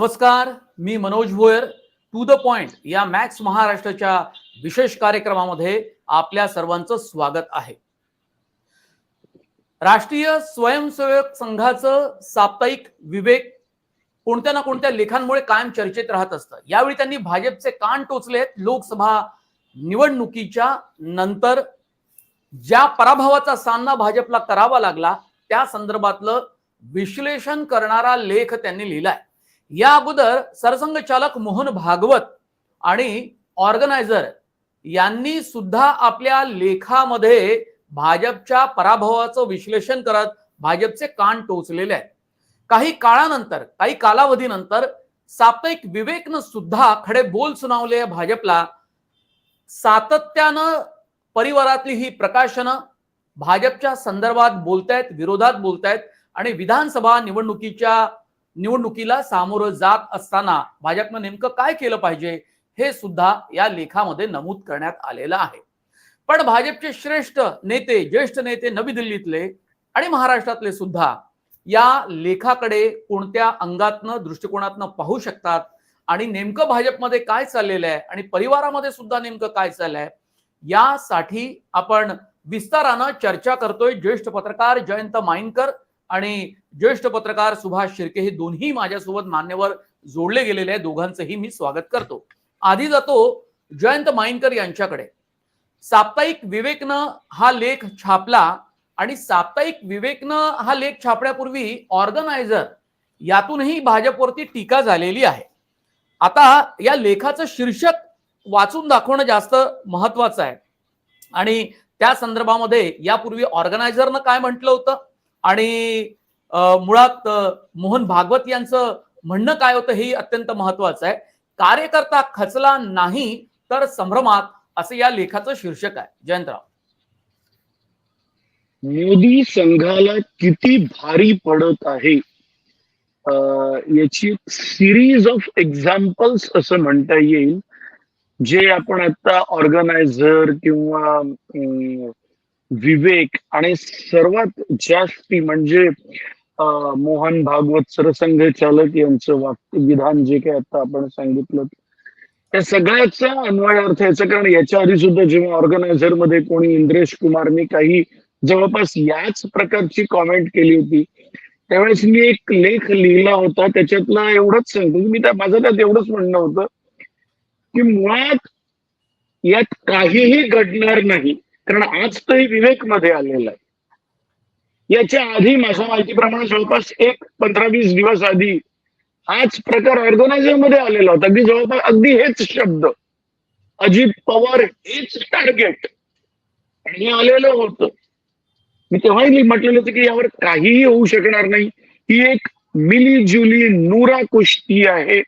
नमस्कार मी Manoj Bhoyar. To the point या Max महाराष्ट्राच्या विशेष कार्यक्रमामध्ये आपल्या सर्वांचं स्वागत आहे. राष्ट्रीय स्वयंसेवक संघाचं साप्ताहिक विवेक कोणत्या ना कोणत्या लेखांमुळे कायम चर्चेत राहत असतं. यावेळी त्यांनी भाजपचे कान टोचलेत लोकसभा निवडणुकीच्या नंतर. ज्या पराभवाचा सामना भाजपला करावा लागला त्या संदर्भातलं विश्लेषण करणारा लेख त्यांनी लिहिलाय. या अगोदर सरसंघचालक मोहन भागवत आणि ऑर्गनायझर यांनी सुद्धा आपल्या लेखामध्ये भाजपच्या पराभवाचं विश्लेषण करत भाजपचे कान टोचलेले आहेत. काही काळानंतर काही कालावधीनंतर साप्ताहिक विवेकनं सुद्धा खडे बोल सुनावले भाजपला. सातत्यानं परिवारातली ही प्रकाशनं भाजपच्या संदर्भात बोलतायत विरोधात बोलतायत आणि विधानसभा निवडणुकीच्या निवडणुकीला सामोरं जात असताना भाजपनं नेमकं काय केलं पाहिजे हे सुद्धा या लेखामध्ये नमूद करण्यात आलेलं आहे. पण भाजपचे श्रेष्ठ नेते ज्येष्ठ नेते नवी दिल्लीतले आणि महाराष्ट्रातले सुद्धा या लेखाकडे कोणत्या अंगातनं दृष्टिकोनातनं पाहू शकतात? आणि नेमकं भाजपमध्ये काय चाललेलं आहे? आणि परिवारामध्ये सुद्धा नेमकं काय चाललंय? यासाठी आपण विस्तारानं चर्चा करतोय. ज्येष्ठ पत्रकार जयंत माईनकर आणि ज्येष्ठ पत्रकार सुभाष शिर्के हे दोन्ही माझ्यासोबत मान्यवर जोडले गेलेले आहे दोघांचंही मी स्वागत करतो. आधी जातो जयंत माईनकर यांच्याकडे. साप्ताहिक विवेकनं हा लेख छापला आणि साप्ताहिक विवेकनं हा लेख छापण्यापूर्वी ऑर्गनायझर यातूनही भाजपवरती टीका झालेली आहे. आता या लेखाचं शीर्षक वाचून दाखवणं जास्त महत्वाचं आहे. आणि त्या संदर्भामध्ये यापूर्वी ऑर्गनायझरनं काय म्हटलं होतं? आणि मुळात मोहन भागवत यांचं म्हणणं काय होतं हे अत्यंत महत्वाचं आहे. कार्यकर्ता खचला नाही तर संभ्रमात असं या लेखाचं शीर्षक आहे. जयंतराव. मोदी संघाला किती भारी पडत आहे याची सिरीज ऑफ एक्झाम्पल्स असं म्हणता येईल. जे आपण आता ऑर्गनायझर किंवा विवेक आणि सर्वात जास्ती म्हणजे मोहन भागवत सरसंघ चालक यांचं वाक्य विधान जे काही आता आपण सांगितलं त्या सगळ्याचा अन्वयार्थ याचा कारण याच्या आधी सुद्धा जेव्हा ऑर्गनायझरमध्ये कोणी इंद्रेश कुमारनी काही जवळपास याच प्रकारची कॉमेंट केली होती त्यावेळेस मी एक लेख लिहिला होता त्याच्यातला एवढंच सांगतो म्हणजे मी त्या माझं त्यात एवढंच म्हणणं होतं की मुळात यात काहीही घडणार नाही. कारण आज तरी विवेकमध्ये आलेला आहे. याच्या आधी माझ्या माहितीप्रमाणे जवळपास एक पंधरा वीस दिवस आधी हाच प्रकार ऑर्गनायझरमध्ये आलेला होता. अगदी जवळपास अगदी हेच शब्द. अजित पवार हेच टार्गेट आणि हे आलेलं होतं. मी तेव्हाही म्हटलेलं होतं की यावर काहीही होऊ शकणार नाही. ही एक मिली जुली नुरा कुस्ती आहे.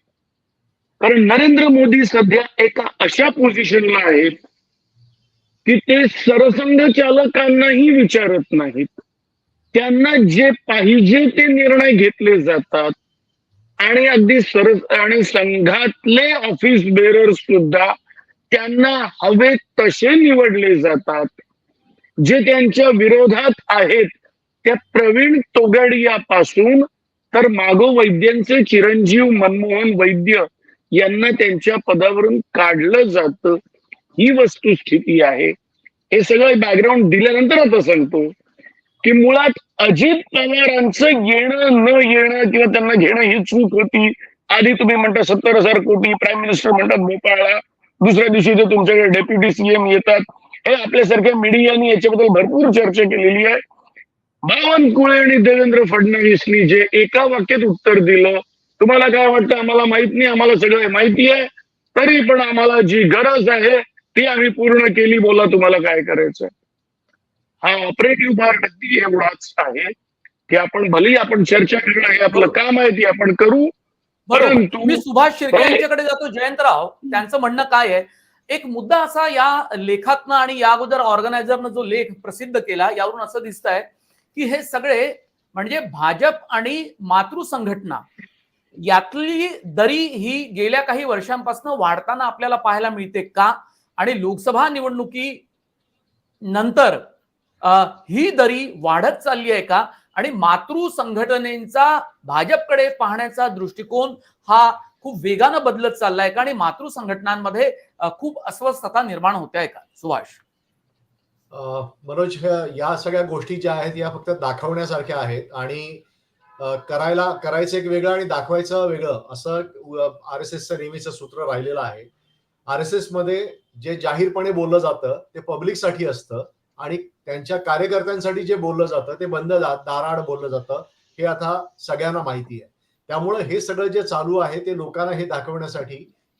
कारण नरेंद्र मोदी सध्या एका अशा पोझिशनला आहेत की ते सरसंघ चालकांनाही विचारत नाहीत. त्यांना जे पाहिजे ते निर्णय घेतले जातात. आणि अगदी सरस आणि संघातले ऑफिस बेरर सुद्धा त्यांना हवे तसे निवडले जातात. जे त्यांच्या विरोधात आहेत त्या प्रवीण तोगाडियापासून तर मागो वैद्यांचे चिरंजीव मनमोहन वैद्य यांना त्यांच्या पदावरून काढलं जातं. ही वस्तुस्थिती आहे. हे सगळं बॅकग्राऊंड दिल्यानंतर आता सांगतो की मुळात अजित पवारांचं येणं न येणं किंवा त्यांना घेणं ही चूक होती. आधी तुम्ही म्हणता सत्तर हजार कोटी प्राईम मिनिस्टर म्हणतात भोपाळला. दुसऱ्या दिवशी ते तुमच्याकडे डेप्युटी सीएम येतात. हे आपल्यासारख्या मीडियाने याच्याबद्दल भरपूर चर्चा केलेली आहे. बावनकुळे आणि देवेंद्र फडणवीसनी जे एका वाक्यात उत्तर दिलं तुम्हाला काय वाटतं? आम्हाला माहीत नाही आम्हाला सगळं माहिती आहे. तरी पण आम्हाला जी गरज आहे ती आम्ही पूर्ण केली बोला तुम्हाला काय करायचं हा ऑपरेटिव्ह पार्ट अगदी एवढाच आहे की आपण भले आपण चर्चा करणं हे आपलं काम आहे ती आपण करू. परंतु मी सुभाष शिर्के यांच्याकडे जातो. जयंतराव त्यांचं म्हणणं काय आहे? एक मुद्दा असा या लेखातनं आणि या अगोदर ऑर्गनायझरनं जो लेख प्रसिद्ध केला यावरून असं दिसत आहे की हे सगळे म्हणजे भाजप आणि मातृ संघटना यातली दरी ही गेल्या काही वर्षांपासून वाढताना आपल्याला पाहायला मिळते का? आणि लोकसभा निवडणुकी नंतर ही दरी वाढत चालली आहे का? आणि मातृ संघटनेचा भाजपकडे पाहण्याचा दृष्टिकोन हा खूप वेगानं बदलत चाललाय का? आणि मातृ संघटनांमध्ये खूप अस्वस्थता निर्माण होते आहे का? सुभाष. मनोज या सगळ्या गोष्टी ज्या आहेत या फक्त दाखवण्यासारख्या आहेत. आणि करायला करायचं एक वेगळं आणि दाखवायचं वेगळं असं आर एस एसचं नेहमीचं सूत्र राहिलेलं आहे. आर एस एसमध्ये जे जाहीरपणे बोललं जातं ते पब्लिकसाठी असतं आणि त्यांच्या कार्यकर्त्यांसाठी जे बोललं जातं ते बंद दा- दाराआड बोललं जातं हे आता सगळ्यांना माहिती आहे. त्यामुळे हे सगळं जे चालू आहे ते लोकांना हे दाखवण्यासाठी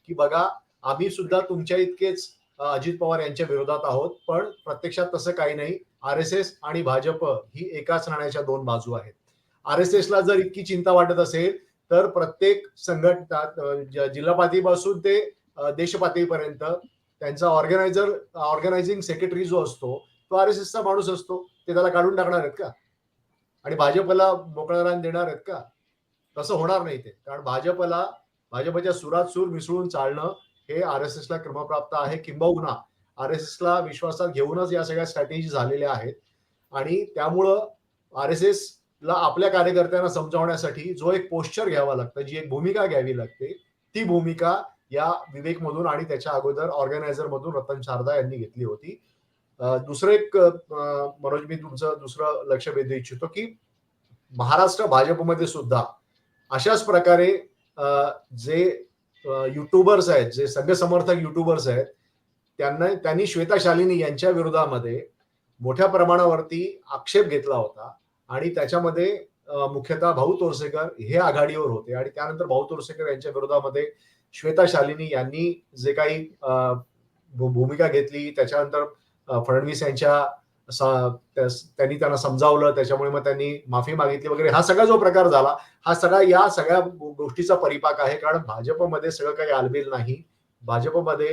की बघा आम्ही सुद्धा तुमच्या इतकेच अजित पवार यांच्या विरोधात आहोत पण प्रत्यक्षात तसं काही नाही. आर एस एस आणि भाजप ही एकाच नाण्याच्या दोन बाजू आहेत. आर एस एसला जर इतकी चिंता वाटत असेल तर प्रत्येक संघटना जिल्हापातीपासून जिल्हा पातळीपासून ते देशपातळीपर्यंत. त्यांचा ऑर्गनायझर ऑर्गनायझिंग सेक्रेटरी जो असतो तो आर एस एसचा माणूस असतो. ते त्याला काढून टाकणार आहेत का? आणि भाजपला मोकळा रान देणार आहेत का? तसं होणार नाही ते. कारण भाजपला भाजपच्या सुरात सूर मिसळून चालणं हे आर एस एसला क्रमप्राप्त आहे किंबहुना आर एस एसला विश्वासात घेऊनच या सगळ्या स्ट्रॅटेजी झालेल्या आहेत. आणि त्यामुळं आर एस एस ला आपल्या कार्यकर्त्यांना समजावण्यासाठी जो एक पोस्चर घ्यावा लागतं जी एक भूमिका घ्यावी लागते ती भूमिका या विवेक मधून आणि त्याच्या अगोदर ऑर्गनायझर मधून रतन शारदा यांनी घेतली होती. दुसरं एक मनोज मी तुमचं दुसरं लक्ष वेधू इच्छितो की महाराष्ट्र भाजपमध्ये सुद्धा अशाच प्रकारे जे युट्यूबर्स आहेत जे सगळे समर्थक युट्यूबर्स आहेत त्यांना त्यांनी श्वेता शालिनी यांच्या विरोधामध्ये मोठ्या प्रमाणावरती आक्षेप घेतला होता आणि त्याच्यामध्ये मुख्यतः भाऊ तोरसेकर हे आघाडीवर होते आणि त्यानंतर भाऊ तोरसेकर यांच्या विरोधामध्ये श्वेता शालिनी यांनी जे काही भू- भूमिका घेतली त्याच्यानंतर फडणवीस यांच्या त्यांनी त्यांना समजावलं त्याच्यामुळे मग त्यांनी माफी मागितली वगैरे हा सगळा जो प्रकार झाला हा सगळा या सगळ्या गोष्टीचा परिपाक आहे. कारण भाजपमध्ये सगळं काही आलबेल नाही. भाजपमध्ये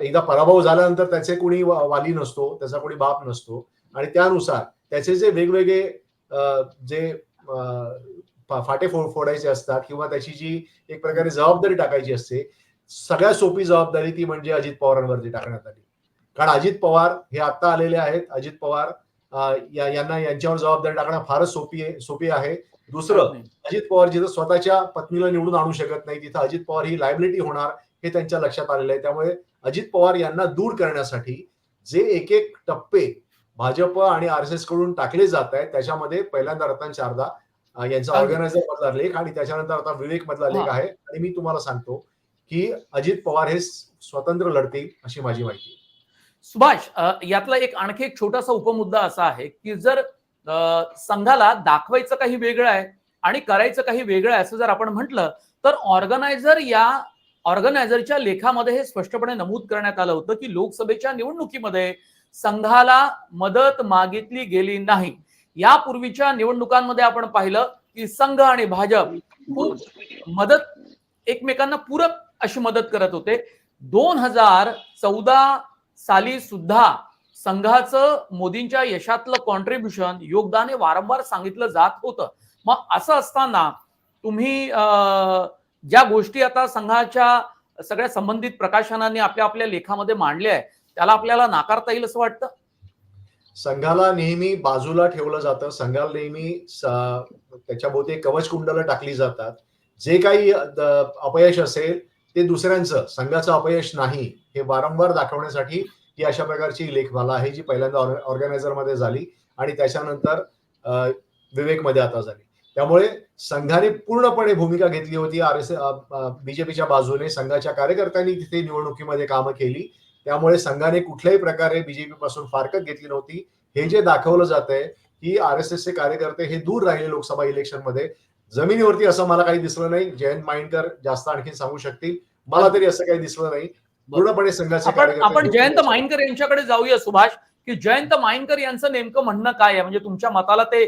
एकदा पराभव झाल्यानंतर त्याचे कोणी वा- वाली नसतो त्याचा कोणी बाप नसतो. आणि त्यानुसार त्याचे जे वेगवेगळे जे फाटे फो फोडायचे असतात किंवा त्याची जी एक प्रकारे जबाबदारी टाकायची असते सगळ्यात सोपी जबाबदारी ती म्हणजे अजित पवारांवरती टाकण्यात आली कारण अजित पवार हे आता आलेले आहेत. अजित पवार या- यांना यांच्यावर जबाबदारी टाकणं फारच सोपी आहे सोपी आहे. दुसरं अजित पवार जिथं स्वतःच्या पत्नीला निवडून आणू शकत नाही तिथं अजित पवार ही लायबिलिटी होणार हे त्यांच्या लक्षात आलेलं आहे. त्यामुळे अजित पवार यांना दूर करण्यासाठी जे एक एक टप्पे भाजप आणि आर एस एसकडून टाकले जात आहेत त्याच्यामध्ये पहिल्यांदा रतन शारदा यांचा. ऑर्गनायझर मधला लेख आणि त्याच्यानंतर आता विवेक मधला लेख. आहे आणि मी तुम्हाला सांगतो की अजित पवार हे स्वतंत्र लढतील अशी माझी माहिती. सुभाष यातला एक आणखी एक छोटासा उपमुद्दा असा आहे की जर संघाला दाखवायचं काही वेगळं आहे आणि करायचं काही वेगळं आहे असं जर आपण म्हटलं तर ऑर्गनायझर या ऑर्गनायझरच्या लेखामध्ये हे स्पष्टपणे नमूद करण्यात आलं होतं की लोकसभेच्या निवडणुकीमध्ये संघाला मदत मागितली गेली नाही यापूर्वीच्या निवडणुकांमध्ये आपण पाहिलं की संघ आणि भाजप खूप मदत एकमेकांना पूरक अशी मदत करत होते. दोन हजार चौदा साली सुद्धा संघाचं मोदींच्या यशातलं कॉन्ट्रीब्युशन योगदान हे वारंवार सांगितलं जात होतं. मग असं असताना तुम्ही अं, ज्या गोष्टी आता संघाच्या सगळ्या संबंधित प्रकाशनांनी आपल्या आपल्या लेखामध्ये मांडल्या आहे त्याला आपल्याला नाकारता येईल असं वाटतं? संघाला नेहमी बाजूला ठेवलं जातं. संघाला नेहमी त्याच्या भोवती कवच कुंडला टाकली जातात. जे काही अपयश असेल ते दुसऱ्यांचं संघाचं अपयश नाही हे वारंवार दाखवण्यासाठी ही अशा प्रकारची लेखमाला आहे जी पहिल्यांदा ऑर्गनायझरमध्ये झाली आणि त्याच्यानंतर विवेकमध्ये आता झाली. त्यामुळे संघाने पूर्णपणे भूमिका घेतली होती. आर एस बीजेपीच्या बाजूने संघाच्या कार्यकर्त्यांनी तिथे निवडणुकीमध्ये कामं केली. त्यामुळे संघाने कुठल्याही प्रकारे बीजेपी पासून फारकत घेतली नव्हती. हे जे दाखवलं जात आहे की आर एस एसचे कार्यकर्ते हे दूर राहिले लोकसभा इलेक्शनमध्ये. जमिनीवरती असं मला काही दिसलं नाही. जयंत माइंडकर जास्त आणखी सांगू शकतील. मला तरी असं काही दिसलं नाही. पूर्णपणे संघाचे आपण जयंत राहिले. माइनकर यांच्याकडे जाऊया सुभाष. की जयंत माइनकर यांचं नेमकं म्हणणं काय आहे? म्हणजे तुमच्या मताला ते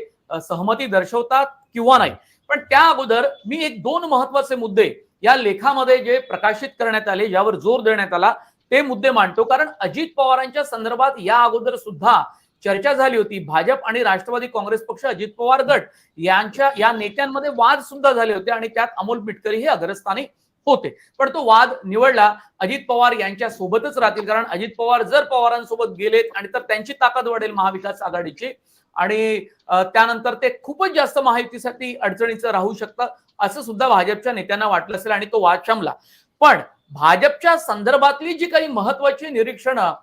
सहमती दर्शवतात किंवा नाही? पण त्या अगोदर मी एक दोन महत्त्वाचे मुद्दे या लेखामध्ये जे प्रकाशित करण्यात आले ज्यावर जोर देण्यात आला ते मुद्दे मांडतो. कारण अजित पवारांच्या संदर्भात या अगोदर सुद्धा चर्चा झाली होती. भाजप आणि राष्ट्रवादी काँग्रेस पक्ष अजित पवार गट यांच्या या नेत्यांमध्ये वाद सुद्धा झाले होते आणि त्यात अमोल मिटकरी हे अग्रस्थानी होते. पण तो वाद निवडला. अजित पवार यांच्या सोबतच राहतील. कारण अजित पवार जर पवारांसोबत गेलेत आणि तर त्यांची ताकद वाढेल महाविकास आघाडीची आणि त्यानंतर ते खूपच जास्त महायुतीसाठी अडचणीचं राहू शकतं असं सुद्धा भाजपच्या नेत्यांना वाटलं असेल आणि तो वाद शमला. पण भाजपच्या संदर्भातली जी काही महत्वाची निरीक्षणं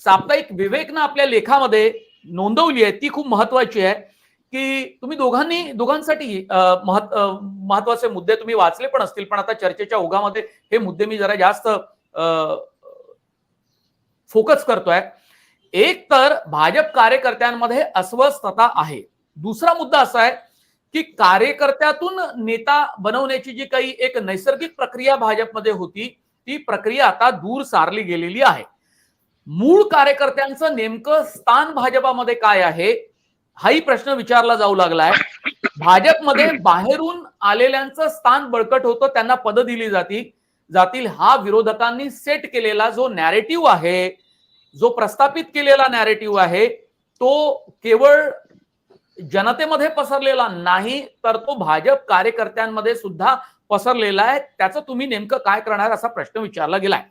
साप्ताहिक विवेकनं आपल्या लेखामध्ये नोंदवली आहे ती खूप महत्वाची आहे. की तुम्ही दोघांनी दोघांसाठी महत् महत्त्वाचे मुद्दे तुम्ही वाचले पण असतील पण आता चर्चेच्या ओघामध्ये हे मुद्दे मी जरा जास्त फोकस करतोय. एक तर भाजप कार्यकर्त्यांमध्ये अस्वस्थता आहे. दुसरा मुद्दा असा आहे की कार्यकर्त्यातून नेता बनवण्याची जी काही एक नैसर्गिक प्रक्रिया भाजपमध्ये होती ती प्रक्रिया आता दूर सारली गेलेली आहे. मूळ कार्यकर्त्यांचं नेमकं स्थान भाजपामध्ये काय आहे हाही प्रश्न विचारला जाऊ लागलाय. भाजपमध्ये बाहेरून आलेल्यांचं स्थान बळकट होतं त्यांना पद दिली जाती जातील हा विरोधकांनी सेट केलेला जो नॅरेटिव्ह आहे जो प्रस्थापित केलेला नॅरेटिव्ह आहे तो केवळ जनतेमध्ये पसरलेला नाही तर तो भाजप कार्यकर्त्यांमध्ये सुद्धा पसरलेला आहे. त्याचं तुम्ही नेमकं काय करणार असा प्रश्न विचारला गेलाय.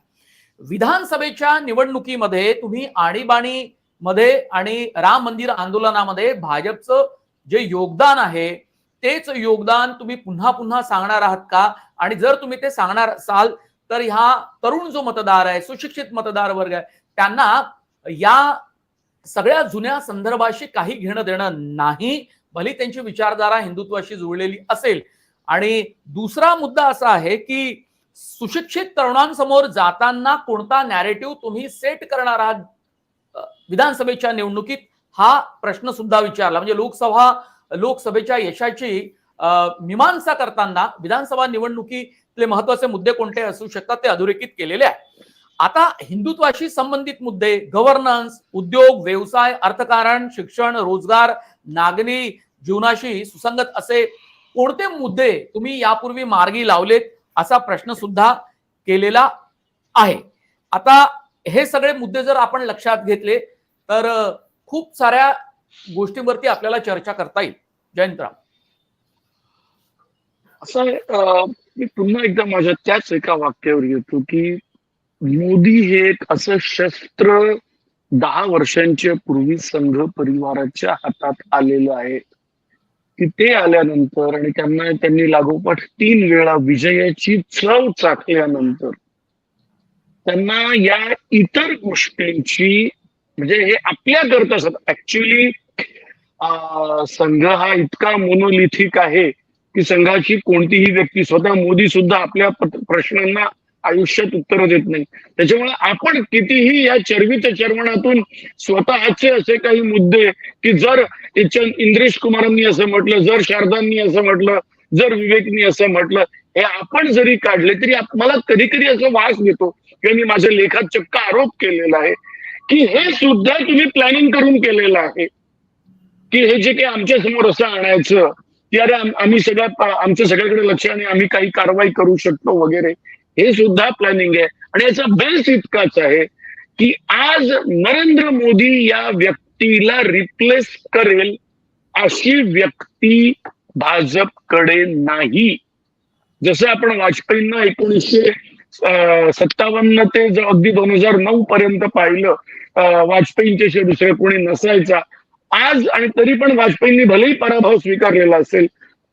विधानसभेच्या निवडणुकीमध्ये तुम्ही आणीबाणी मध्ये आणि राम मंदिर आंदोलनामध्ये भाजपचं जे योगदान आहे तेच योगदान तुम्ही पुन्हा पुन्हा सांगणार आहात का? आणि जर तुम्ही ते सांगणार असाल तर ह्या तरुण जो मतदार आहे सुशिक्षित मतदार वर्ग आहे त्यांना या सगळ्या जुन्या संदर्भाशी काही घेणं देणं नाही भली त्यांची विचारधारा हिंदुत्वाशी जुळलेली असेल. आणि दुसरा मुद्दा असा आहे की सुशिक्षित तरुणांसमोर जाताना कोणता नॅरेटिव्ह तुम्ही सेट करणार आहात? विधानसभेच्या निवडणुकीत हा प्रश्न सुद्धा विचारला. म्हणजे लोकसभा लोकसभेच्या यशाची मीमांसा करताना विधानसभा निवडणुकीतले महत्त्वाचे मुद्दे कोणते असू शकतात ते अधोरेखित केलेले आहे. आता हिंदुत्वाशी संबंधित मुद्दे गव्हर्नन्स उद्योग व्यवसाय अर्थकारण शिक्षण रोजगार नागरी जीवनाशी सुसंगत असे कोणते मुद्दे तुम्ही यापूर्वी मार्गी लावलेत असा प्रश्न सुद्धा केलेला आहे. आता हे सगळे मुद्दे जर आपण लक्षात घेतले तर खूप साऱ्या गोष्टींवरती आपल्याला चर्चा करता येईल. जयंतराम असं आहे मी पुन्हा एकदा माझ्या त्याच एका वाक्यावर येतो की मोदी हे एक असं शस्त्र दहा वर्षांच्या पूर्वी संघ परिवाराच्या हातात आलेलं आहे. की ते आल्यानंतर आणि त्यांना त्यांनी लागोपाठ तीन वेळा विजयाची चव चाखल्यानंतर त्यांना या इतर गोष्टींची म्हणजे हे आपल्या करता ऍक्च्युली संघ हा इतका मोनोलिथिक आहे की संघाची कोणतीही व्यक्ती स्वतः मोदी सुद्धा आपल्या प्रश्नांना आयुष्यात उत्तर देत नाही. त्याच्यामुळे आपण कितीही या चरबीच्या चर्मणातून स्वतःचे असे काही मुद्दे की जर इंद्रेश कुमारांनी असं म्हटलं जर शारदांनी असं म्हटलं जर विवेकनी असं म्हटलं हे आपण जरी काढले तरी मला कधी कधी असं वास येतो किंवा मी माझ्या लेखात चक्क आरोप केलेला आहे. की हे सुद्धा तुम्ही प्लॅनिंग करून केलेलं आहे. की हे जे काही आमच्यासमोर असं आणायचं की अरे आम्ही सगळ्या आमच्या सगळ्याकडे लक्ष आणि आम्ही काही कारवाई करू शकतो वगैरे. हे सुद्धा प्लॅनिंग आहे. आणि याचा बेस इतकाच आहे की आज नरेंद्र मोदी या व्यक्तीला रिप्लेस करेल अशी व्यक्ती भाजपकडे नाही. जसं आपण वाजपेयींना एकोणीसशे सत्तावन्न ते अगदी दोन हजार नऊ पर्यंत पाहिलं वाजपेयींच्याशिवाय दुसरे कोणी नसायचा. आज आणि तरी पण वाजपेयींनी भलेही पराभव स्वीकारलेला असेल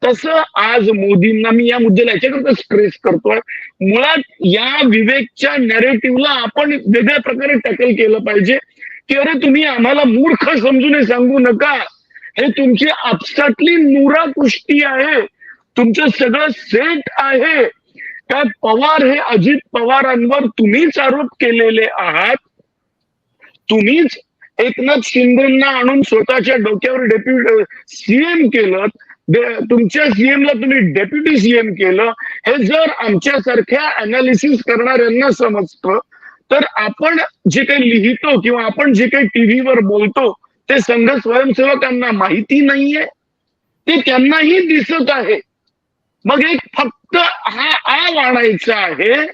तसं आज मोदींना मी या मुद्द्याला याच्याकरता स्ट्रेस करतोय. मुळात या विवेकच्या नॅरेटिव्हला आपण वेगळ्या प्रकारे टॅकल केलं पाहिजे. की अरे तुम्ही आम्हाला मूर्ख समजून सांगू नका. हे तुमची आपसातली नुरा आहे. तुमचं सगळं सेट आहे. काय पवार हे अजित पवारांवर तुम्हीच आरोप केलेले आहात? तुम्हीच एकनाथ शिंदेना आणून स्वतःच्या डोक्यावर डेप्युटी सीएम केलं. तुमच्या सीएमला तुम्ही डेप्युटी सीएम केलं हे जर आमच्यासारख्या अनालिसिस करणाऱ्यांना समजतं तर आपण जे काही लिहितो किंवा आपण जे काही टीव्हीवर बोलतो ते संघ स्वयंसेवकांना माहिती नाहीये. ते त्यांनाही दिसत आहे. मग एक फक्त हा आव आणायचा आहे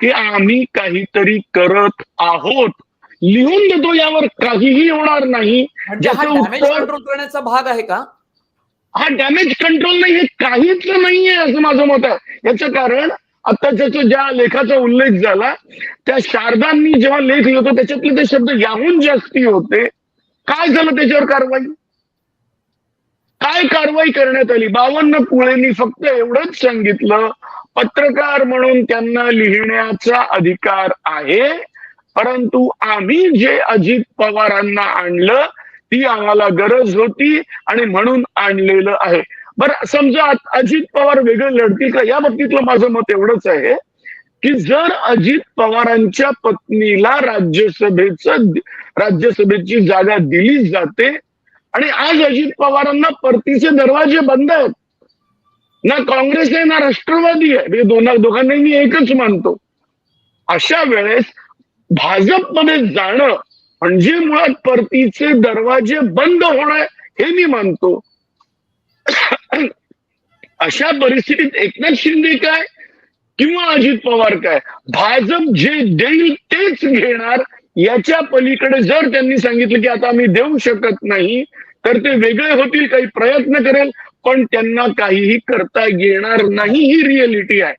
की आम्ही काहीतरी करत आहोत. लिहून देतो यावर काहीही होणार नाही. म्हणजे ज्याचं उत्तर- करण्याचा भाग आहे का? हा डॅमेज कंट्रोल नाही हे काहीच नाहीये असं माझं मत आहे. याचं कारण आता त्याचा ज्या लेखाचा उल्लेख झाला त्या शारदांनी जेव्हा लेख लिहितो त्याच्यातले ते शब्द याहून जास्ती होते. काय झालं त्याच्यावर कारवाई? काय कारवाई करण्यात आली? बावन्न पुळेंनी फक्त एवढंच सांगितलं पत्रकार म्हणून त्यांना लिहिण्याचा अधिकार आहे परंतु आम्ही जे अजित पवारांना आणलं ती आम्हाला गरज होती आणि म्हणून आणलेलं आहे. बरं समजा अजित पवार वेगळे लढतील का? या बाबतीतलं माझं मत एवढंच आहे की जर अजित पवारांच्या पत्नीला राज्यसभेचं राज्यसभेची जागा दिली जाते आणि आज अजित पवारांना परतीचे दरवाजे बंद आहेत ना काँग्रेस आहे ना राष्ट्रवादी आहे हे दोन दोघांनाही मी एकच मानतो. अशा वेळेस भाजपमध्ये जाणं म्हणजे मुळात परतीचे दरवाजे बंद होणं हे मी मानतो. अशा परिस्थितीत एकनाथ शिंदे काय किंवा अजित पवार काय? भाजप जे देईल तेच घेणार. याच्या पलीकडे जर त्यांनी सांगितलं की आता आम्ही देऊ शकत नाही तर ते वेगळे होतील काही प्रयत्न करेल पण त्यांना काहीही करता येणार नाही ही रिअलिटी आहे.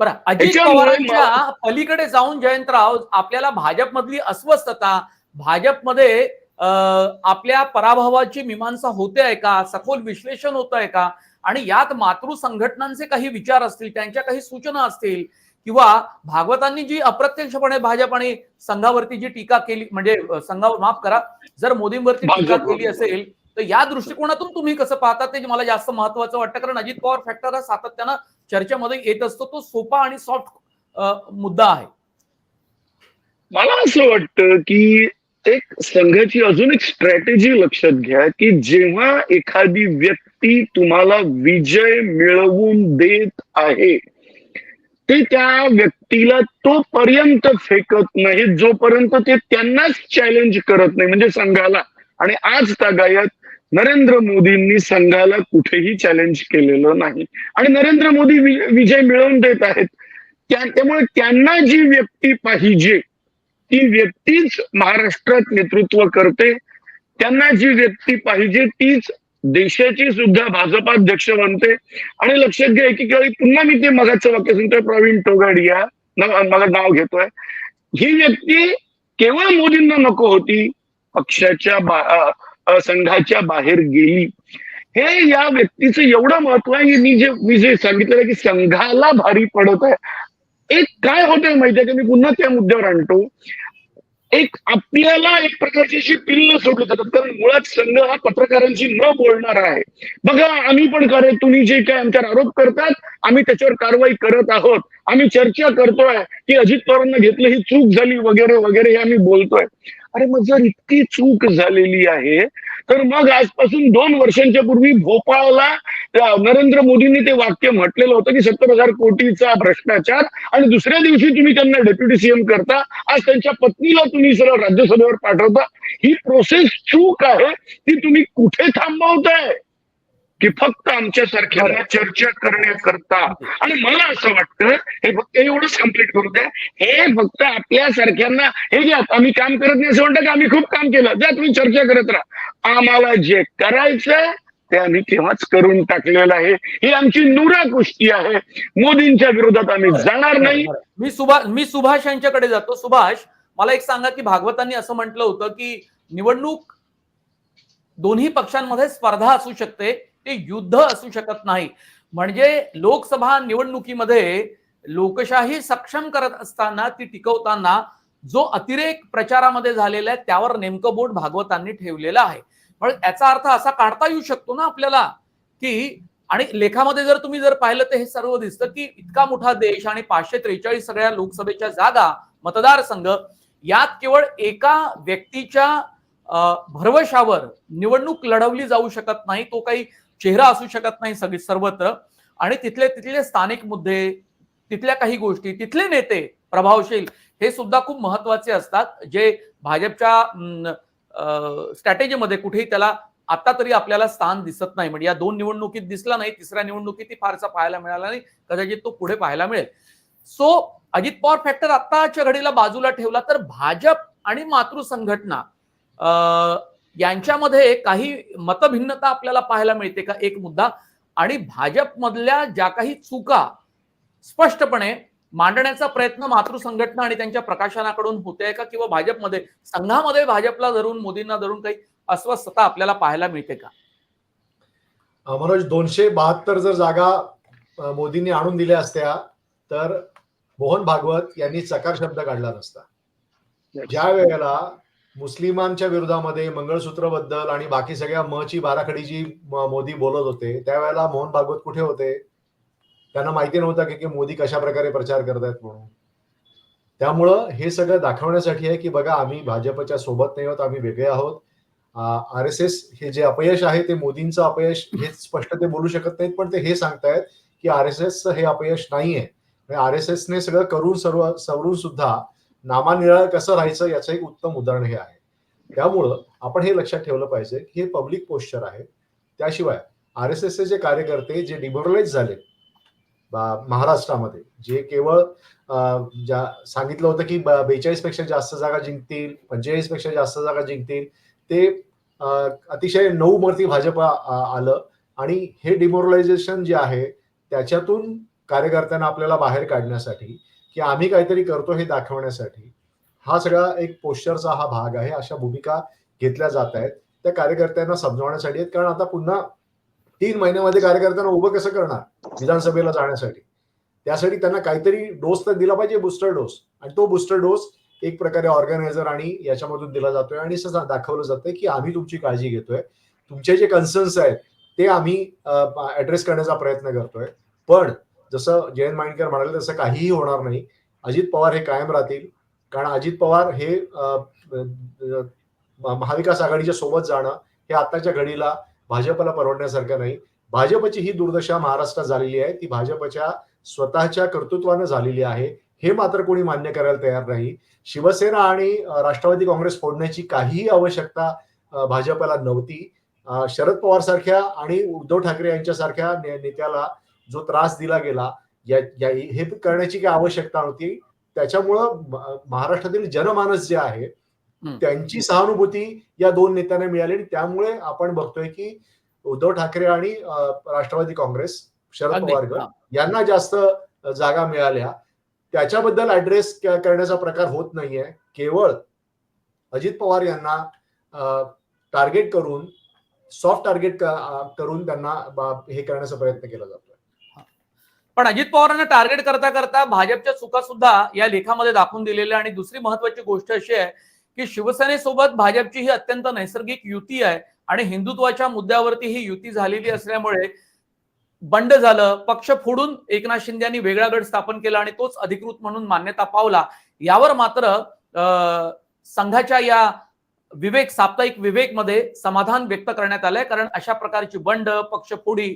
बरं अजित पवारांच्या पलीकडे जाऊन जयंतराव आपल्याला भाजपमधली अस्वस्थता भाजपमध्ये आपल्या पराभवाची मीमांसा होते आहे का? सखोल विश्लेषण होत आहे का? आणि यात मातृ संघटनांचे काही विचार असतील त्यांच्या काही सूचना असतील किंवा भागवतांनी जी अप्रत्यक्षपणे भाजप आणि संघावरती जी टीका केली म्हणजे संघावर माफ करा जर मोदींवरती टीका. केली असेल तर या दृष्टिकोनातून तुम्ही कसं पाहता? ते मला जास्त महत्वाचं वाटतं कारण अजित पवार फॅक्टर हा सातत्यानं चर्चेमध्ये येत असतो तो सोपा आणि सॉफ्ट मुद्दा आहे. मला असं वाटतं की प्रत्येक संघाची अजून एक स्ट्रॅटेजी लक्षात घ्या की जेव्हा एखादी व्यक्ती तुम्हाला विजय मिळवून देत आहे ते त्या व्यक्तीला तोपर्यंत फेकत नाही जोपर्यंत ते त्यांनाच चॅलेंज करत नाही म्हणजे संघाला. आणि आज तागायत नरेंद्र मोदींनी संघाला कुठेही चॅलेंज केलेलं नाही. आणि नरेंद्र मोदी विजय मिळवून देत आहेत. त्यामुळे त्यांना जी व्यक्ती पाहिजे ती व्यक्तीच महाराष्ट्रात नेतृत्व करते. त्यांना जी व्यक्ती पाहिजे तीच देशाची सुद्धा भाजपाध्यक्ष बनते. आणि लक्षात घ्या एकेकाळी पुन्हा मी ते मगाचं वाक्य सांगतोय प्रवीण टोगाडिया मला नाव घेतोय. ही व्यक्ती केवळ मोदींना नको होती पक्षाच्या बा संघाच्या बाहेर गेली. हे या व्यक्तीचं एवढं महत्त्व आहे की मी जे मी जे सांगितलेलं की संघाला भारी पडत आहे. एक काय होतंय माहितीये की? मी पुन्हा त्या मुद्द्यावर आणतो. एक आपल्याला एक प्रकारची अशी पिल्ल सोडली जातात. कारण मुळात संघ हा पत्रकारांशी न बोलणार आहे. बघा आम्ही पण करे तुम्ही जे काय आमच्यावर आरोप करतात आम्ही त्याच्यावर कारवाई करत आहोत. आम्ही चर्चा करतोय की अजित पवारांना घेतलं ही चूक झाली वगैरे वगैरे हे आम्ही बोलतोय. अरे मग जर इतकी चूक झालेली आहे तर मग आजपासून दोन वर्षांच्या पूर्वी भोपाळला नरेंद्र मोदींनी ते वाक्य म्हटलेलं होतं की सत्तर हजार कोटीचा भ्रष्टाचार आणि दुसऱ्या दिवशी तुम्ही त्यांना डेप्युटी सीएम करता आज त्यांच्या पत्नीला तुम्ही सरळ राज्यसभेवर पाठवता. ही प्रोसेस चूक आहे ती तुम्ही कुठे थांबवताय? की फक्त आमच्यासारख्यांना चर्चा करण्याकरता. आणि मला असं वाटतं हे फक्त एवढंच कंप्लीट करू द्या. हे फक्त आपल्यासारख्यांना हे घ्या आम्ही काम करत नाही असं म्हणतं की आम्ही खूप काम केलं. जा तुम्ही चर्चा करत राहा. आम्हाला जे करायचं ते आम्ही तेव्हाच करून टाकलेलं आहे. ही आमची नुरा गोष्टी आहे. मोदींच्या विरोधात आम्ही जाणार नाही. मी सुभाष मी सुभाष यांच्याकडे जातो. सुभाष मला एक सांगा की भागवतांनी असं म्हटलं होतं की निवडणूक दोन्ही पक्षांमध्ये स्पर्धा असू शकते. ते युद्ध असू शकत नाही. म्हणजे लोकसभा निवडणुकीमध्ये लोकशाही सक्षम करत असताना ती टिकवताना जो अतिरेक प्रचारामध्ये झालेला आहे त्यावर नेमकं बोट भागवतांनी ठेवलेलं आहे. म्हणजे याचा अर्थ असा काढता येऊ शकतो ना आपल्याला की आणि लेखामध्ये जर तुम्ही जर पाहिलं तर हे सर्व दिसतं की इतका मोठा देश आणि पाचशे त्रेचाळीस सगळ्या लोकसभेच्या जागा मतदारसंघ यात केवळ एका व्यक्तीच्या अं, भरवशावर निवडणूक लढवली जाऊ शकत नाही तो काही चेहरा असू शकत नाही सगळी सर्वत्र. आणि तिथले तिथले स्थानिक मुद्दे तिथल्या काही गोष्टी तिथले नेते प्रभावशील हे सुद्धा खूप महत्त्वाचे असतात. जे भाजपच्या स्ट्रॅटेजीमध्ये कुठेही त्याला आता तरी आपल्याला स्थान दिसत नाही. म्हणजे या दोन निवडणुकीत दिसला नाही तिसऱ्या निवडणुकीत ती फारसा पाहायला मिळाला नाही. कदाचित तो पुढे पाहायला मिळेल. सो अजित पवार फॅक्टर आत्ताच्या घडीला बाजूला ठेवला तर भाजप आणि मातृ संघटना अं, यांच्यामध्ये काही मतभिन्नता आपल्याला पाहायला मिळते का? एक मुद्दा. आणि भाजपमधल्या ज्या काही चुका स्पष्टपणे मांडण्याचा प्रयत्न मातृ संघटना आणि त्यांच्या प्रकाशनाकडून होते का? किंवा भाजपमध्ये संघामध्ये भाजपला धरून मोदींना धरून काही अस्वस्थता आपल्याला पाहायला मिळते का? मनोज दोनशे बहात्तर जर जागा मोदींनी आणून दिल्या असत्या तर मोहन भागवत यांनी चकार शब्द काढला नसता. ज्या वेळेला मुस्लिमांच्या विरोधामध्ये मंगळसूत्रबद्दल आणि बाकी सगळ्या मची बाराखडी जी मोदी बोलत होते त्यावेळेला मोहन भागवत कुठे होते? त्यांना माहिती नव्हतं की मोदी कशा प्रकारे प्रचार करतायत म्हणून. त्यामुळं हे सगळं दाखवण्यासाठी आहे की बघा आम्ही भाजपच्या सोबत नाही आहोत आम्ही वेगळे आहोत. आर एस एस हे जे अपयश आहे ते मोदींचं अपयश हे स्पष्ट ते बोलू शकत नाहीत पण ते हे सांगतायत की आर एस एस हे अपयश नाहीये. आर एस एसने सगळं करून सर्व सवरून सुद्धा नामानिराळ कसं राहायचं याचं एक उत्तम उदाहरण हे आहे. त्यामुळं आपण हे लक्षात ठेवलं पाहिजे की हे पब्लिक पोस्चर आहे. त्याशिवाय आर एस एसचे जे कार्यकर्ते जे डिमोरलाइज झाले महाराष्ट्रामध्ये जे केवळ ज्या सांगितलं होतं की बेचाळीसपेक्षा जास्त जागा जिंकतील पंचेचाळीसपेक्षा जास्त जागा जिंकतील ते अतिशय नऊ मरती भाजप आलं आणि हे डिमोरलायझेशन जे आहे त्याच्यातून कार्यकर्त्यांना आपल्याला बाहेर काढण्यासाठी की आम्ही काहीतरी करतो हे दाखवण्यासाठी. हा सगळा एक पोस्चरचा हा भाग आहे. अशा भूमिका घेतल्या जात आहेत. त्या कार्यकर्त्यांना समजवण्यासाठी आहेत. कारण आता पुन्हा तीन महिन्यामध्ये कार्यकर्त्यांना उभं कसं करणार? विधानसभेला जाण्यासाठी. त्यासाठी त्यांना काहीतरी डोस तर दिला पाहिजे बुस्टर डोस. आणि तो बुस्टर डोस एक प्रकारे ऑर्गनायझर आणि याच्यामधून दिला जातोय आणि असं दाखवलं जातंय की आम्ही तुमची काळजी घेतोय. तुमचे जे कन्सर्न्स आहेत ते आम्ही ऍड्रेस करण्याचा प्रयत्न करतोय. पण जसं जयंत माणकर म्हणाले तसं काहीही होणार नाही. अजित पवार हे कायम राहतील. कारण अजित पवार हे महाविकास आघाडीच्या सोबत जाणं हे आताच्या घडीला भाजपला परवडण्यासारखं नाही. भाजपची ही दुर्दशा महाराष्ट्रात झालेली आहे. ती भाजपच्या स्वतःच्या कर्तृत्वानं झालेली आहे. हे मात्र कोणी मान्य करायला तयार नाही. शिवसेना आणि राष्ट्रवादी काँग्रेस फोडण्याची काहीही आवश्यकता भाजपला नव्हती. शरद पवार सारख्या आणि उद्धव ठाकरे यांच्यासारख्या ने- नेत्याला जो त्रास दिला गेला या या- हे करण्याची काही आवश्यकता नव्हती. त्याच्यामुळं महाराष्ट्रातील जनमानस जे आहे. त्यांची सहानुभूती या दोन नेत्यांना मिळाली आणि त्यामुळे आपण बघतोय की उद्धव ठाकरे आणि राष्ट्रवादी काँग्रेस शरद पवार. यांना जास्त जागा मिळाल्या. त्याच्याबद्दल ऍड्रेस करण्याचा प्रकार होत नाहीये. केवळ अजित पवार यांना टार्गेट करून सॉफ्ट टार्गेट करून त्यांना हे करण्याचा प्रयत्न केला जातोय पण अजित पवारांना टार्गेट करता करता भाजपच्या चुका सुद्धा या लेखामध्ये दाखवून दिलेल्या आणि दुसरी महत्वाची गोष्ट अशी आहे की शिवसेनेसोबत भाजपची ही अत्यंत नैसर्गिक युती आहे आणि हिंदुत्वाच्या मुद्द्यावरती ही युती झालेली असल्यामुळे बंड झालं पक्ष फोडून एकनाथ शिंदे यांनी वेगळा गट स्थापन केला आणि तोच अधिकृत म्हणून मान्यता पावला. यावर मात्र अं, संघाच्या या विवेक साप्ताहिक विवेकमध्ये समाधान व्यक्त करण्यात आलंय कारण अशा प्रकारची बंड पक्ष फोडी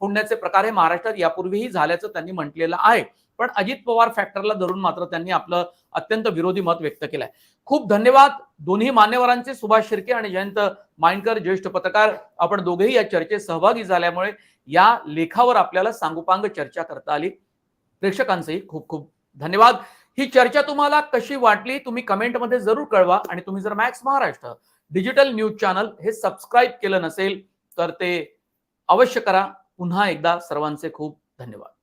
फोडण्याचे प्रकार हे महाराष्ट्रात यापूर्वीही झाल्याचं त्यांनी म्हटलेलं आहे. पण अजित पवार फॅक्टरला धरून मात्र त्यांनी आपलं अत्यंत विरोधी मत व्यक्त केलंय. खूप धन्यवाद दोन्ही मान्यवरांचे सुभाष शिर्के आणि जयंत माइनकर ज्येष्ठ पत्रकार. आपण दोघेही या चर्चेत सहभागी झाल्यामुळे या लेखावर आपल्याला सांगोपांग चर्चा करता आली. प्रेक्षकांचेही खूप खूप धन्यवाद. ही चर्चा तुम्हाला कशी वाटली तुम्ही कमेंटमध्ये जरूर कळवा आणि तुम्ही जर Max Maharashtra digital news channel हे सबस्क्राईब केलं नसेल तर ते अवश्य करा. पुन्हा एकदा सर्वांचे खूप धन्यवाद.